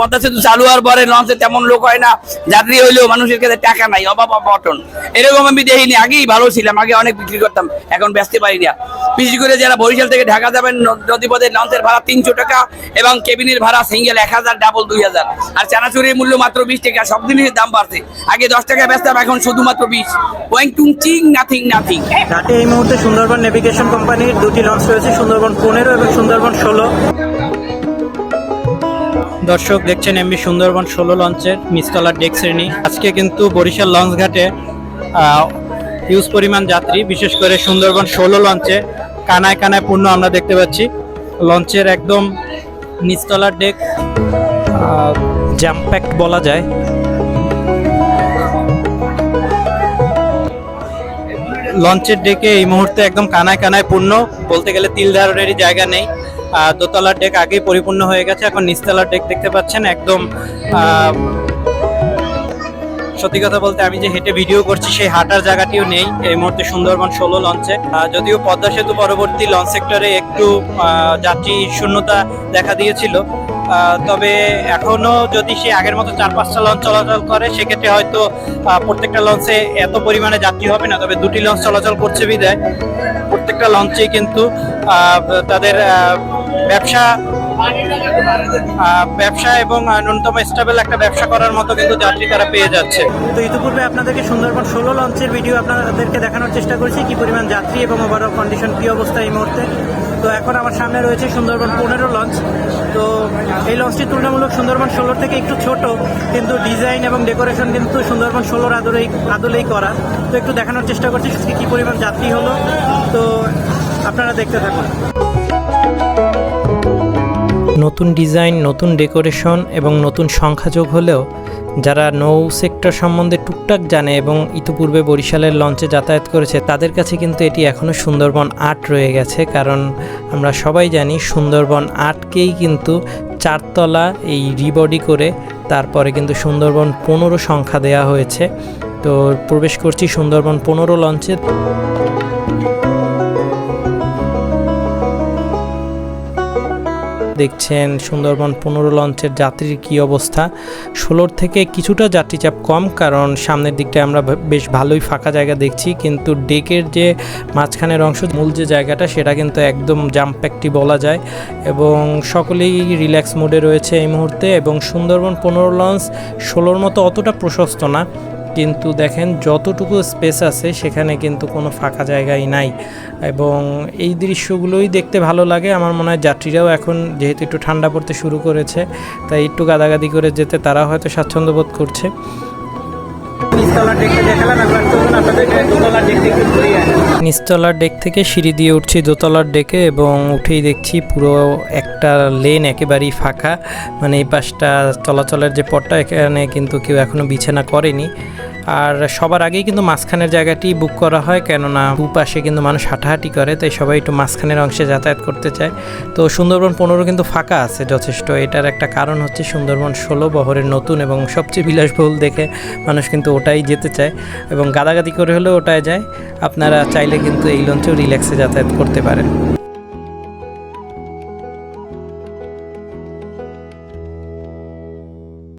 পদ্মা সেতু চালু হওয়ার পরে লঞ্চে তেমন লোক হয় না। যাত্রী হইলেও মানুষের কাছে টাকা নাই, অভাব অবটন এরকম আমি দেখিনি, আগেই ভালো ছিলাম, আগে অনেক বিক্রি করতাম, এখন ব্যস্ত পারি না। বিশেষ করে যারা বরিশাল থেকে ঢাকা যাবেন নদীপথের লঞ্চের ভাড়া তিনশো টাকা এবং কেবিনের ভাড়া সিঙ্গেল এক হাজার ডাবল দুই হাজার। আর চানাচুরির মূল্য মাত্র বিশ টাকা, সব জিনিসের দাম বাড়ছে। আগে দশ টাকা বেচতাম, এখন শুধুমাত্র বিশ। ওয়াইং টুং চিং নাথিং নাথিং ঘাটে এই মুহূর্তে সুন্দরবন নেভিগেশন কোম্পানির দুটি লঞ্চ রয়েছে, সুন্দরবন পনেরো এবং সুন্দরবন ষোলো। দর্শক দেখছেন এমবি সুন্দরবন ষোলো লঞ্চের মিসতলার ডেক শ্রেণি। আজকে কিন্তু বরিশাল লঞ্চ ঘাটে হিউজ পরিমাণ যাত্রী, বিশেষ করে সুন্দরবন ষোলো লঞ্চে কানায় কানায় পূর্ণ আমরা দেখতে পাচ্ছি। লঞ্চের একদম নিচতলার ডেক জ্যাম্প্যাক্ট বলা যায়। লঞ্চের ডেকে এই মুহূর্তে একদম কানায় কানায় পূর্ণ, বলতে গেলে তিল ধারণেরই জায়গা নেই। দোতলার ডেক আগেই পরিপূর্ণ হয়ে গেছে। এখন নিচতলার ডেক দেখতে পাচ্ছেন, একদম সত্যি কথা বলতে আমি যে হেঁটে ভিডিও করছি, সেই হাঁটার জায়গাটিও নেই। এই মুহূর্তে সুন্দরবন ষোলো লঞ্চে যদিও পদ্মা সেতু পরবর্তী লঞ্চ সেক্টরে একটু যাত্রী শূন্যতা দেখা দিয়েছিল। তবে এখনও যদি সে আগের মতো চার, পাঁচটা লঞ্চ চলাচল করে, সেক্ষেত্রে হয়তো প্রত্যেকটা লঞ্চে এত পরিমাণে যাত্রী হবে না। তবে দুটি লঞ্চ চলাচল করছে বিদায়। প্রত্যেকটা লঞ্চেই কিন্তু তাদের ব্যবসা ব্যবসা এবং ন্যূনতম স্টেবল একটা ব্যবসা করার মতো কিন্তু যাত্রী তারা পেয়ে যাচ্ছে। তো ইতিপূর্বে আপনাদেরকে সুন্দরবন ষোলো লঞ্চের ভিডিও আপনাদেরকে দেখানোর চেষ্টা করেছি, কি পরিমাণ যাত্রী এবং ওভারঅল কন্ডিশন কি অবস্থা এই মুহূর্তে। তো এখন আমার সামনে রয়েছে সুন্দরবন পনেরো লঞ্চ। তো এই লঞ্চটি তুলনামূলক সুন্দরবন ষোলোর থেকে একটু ছোট, কিন্তু ডিজাইন এবং ডেকোরেশন কিন্তু সুন্দরবন ষোলোর আদলেই আদলেই করা। তো একটু দেখানোর চেষ্টা করছি, কি পরিমাণ যাত্রী হলো। তো আপনারা দেখতে থাকুন। নতুন ডিজাইন, নতুন ডেকোরেশন এবং নতুন সংখ্যাযোগ হলেও যারা নৌ সেক্টর সম্বন্ধে টুকটাক জানে এবং ইতিপূর্বে বরিশালের লঞ্চে যাতায়াত করেছে, তাদের কাছে কিন্তু এটি এখনও সুন্দরবন আট রয়ে গেছে। কারণ আমরা সবাই জানি সুন্দরবন আটকেই কিন্তু চারতলা এই রিবডি করে তারপরে কিন্তু সুন্দরবন পনেরো সংখ্যা দেয়া হয়েছে। তো প্রবেশ করছি সুন্দরবন পনেরো লঞ্চে। দেখছেন সুন্দরবন পনেরো লঞ্চের যাত্রীর কি অবস্থা। ষোলোর থেকে কিছুটা যাত্রী চাপ কম, কারণ সামনের দিকটা আমরা বেশ ভালোই ফাঁকা জায়গা দেখছি, কিন্তু ডেকের যে মাঝখানের অংশ, মূল যে জায়গাটা, সেটা কিন্তু একদম জাম্প্যাক্টি বলা যায়। এবং সকলেই রিল্যাক্স মোডে রয়েছে এই মুহূর্তে, এবং সুন্দরবন পনেরো লঞ্চ ষোলোর মতো অতটা প্রশস্ত না। কিন্তু দেখেন যতটুকু স্পেস আছে, সেখানে কিন্তু কোনো ফাঁকা জায়গাই নাই। এবং এই দৃশ্যগুলোই দেখতে ভালো লাগে। আমার মনে হয় যাত্রীরাও এখন যেহেতু একটু ঠান্ডা পড়তে শুরু করেছে, তাই একটু গাদাগাদি করে যেতে তারা হয়তো স্বাচ্ছন্দ্য বোধ করছে। নিচতলার ডেক থেকে সিঁড়ি দিয়ে উঠছি দোতলার ডেকে এবং উঠেই দেখছি পুরো একটা লেন একেবারেই ফাঁকা। মানে এই পাশটা চলাচলের যে পটটা এখানে কিন্তু কেউ এখনও বিছানা করেনি। আর সবার আগেই কিন্তু মাঝখানের জায়গাটি বুক করা হয়, কেননা দুপাশে কিন্তু মানুষ হাঁটাহাঁটি করে, তাই সবাই একটু মাঝখানের অংশে যাতায়াত করতে চায়। তো সুন্দরবন পনেরো কিন্তু ফাঁকা আছে, যথেষ্ট। এটার একটা কারণ হচ্ছে সুন্দরবন ষোলো বহরের নতুন এবং সবচেয়ে বিলাসবহুল দেখে মানুষ কিন্তু ওটাই যেতে চায় এবং গাদাগাদি করে হলেও ওটায় যায়। আপনারা চাইলে কিন্তু এই লঞ্চেও রিল্যাক্সে যাতায়াত করতে পারেন।